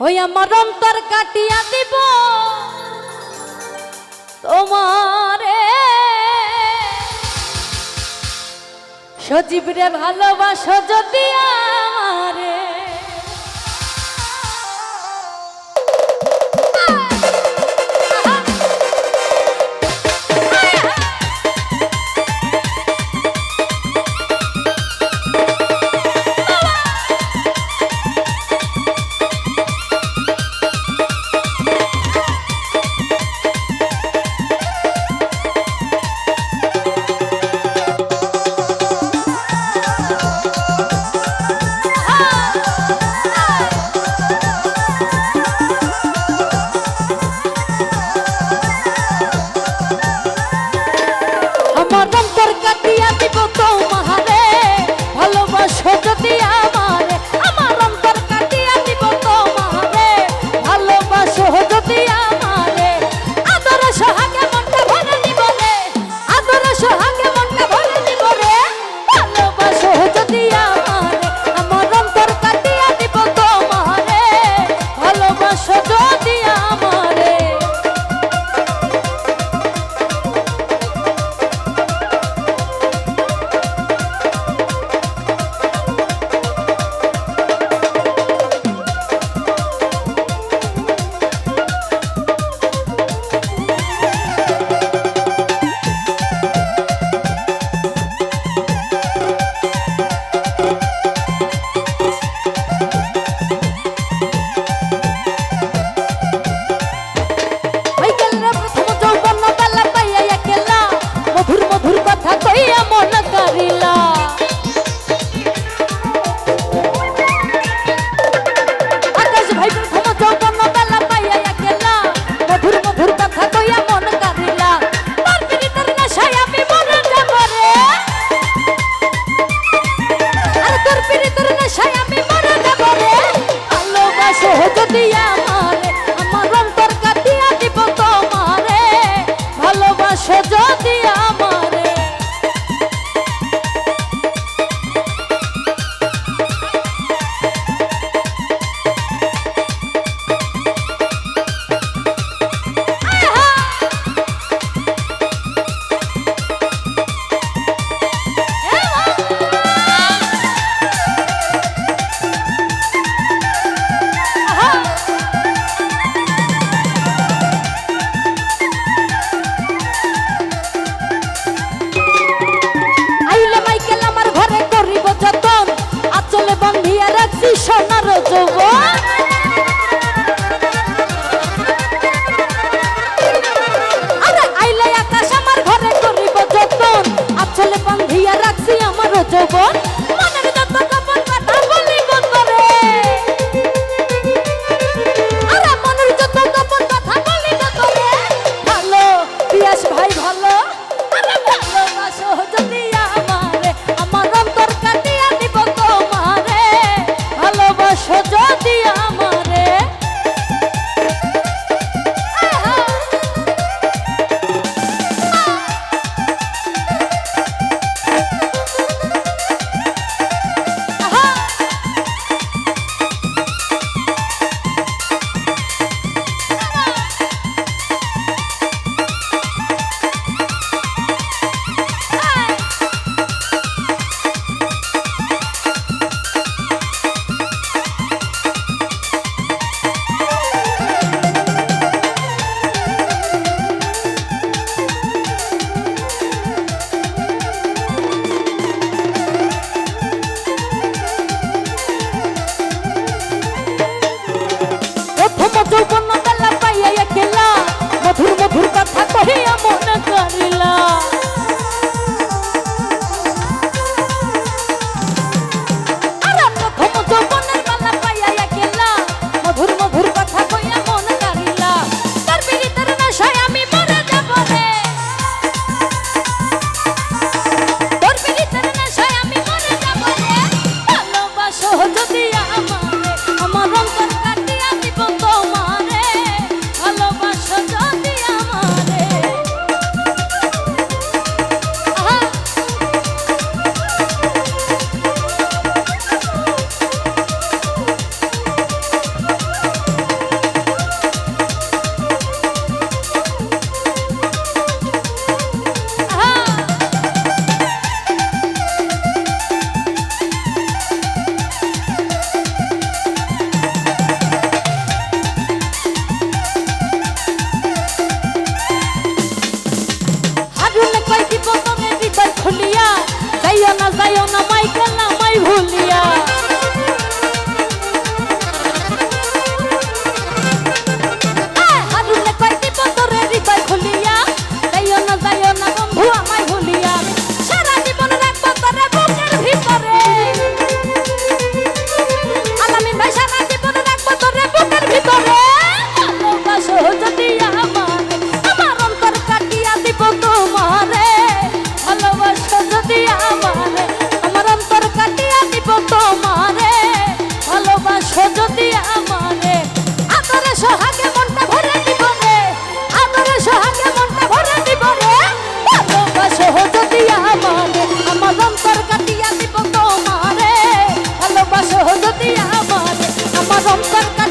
ওই আমার অন্তর কাটিয়া দিব। তোমারে। সজীব রে ভালোবাসো যদি আমারে। কামনা করিলা আমার অন্তর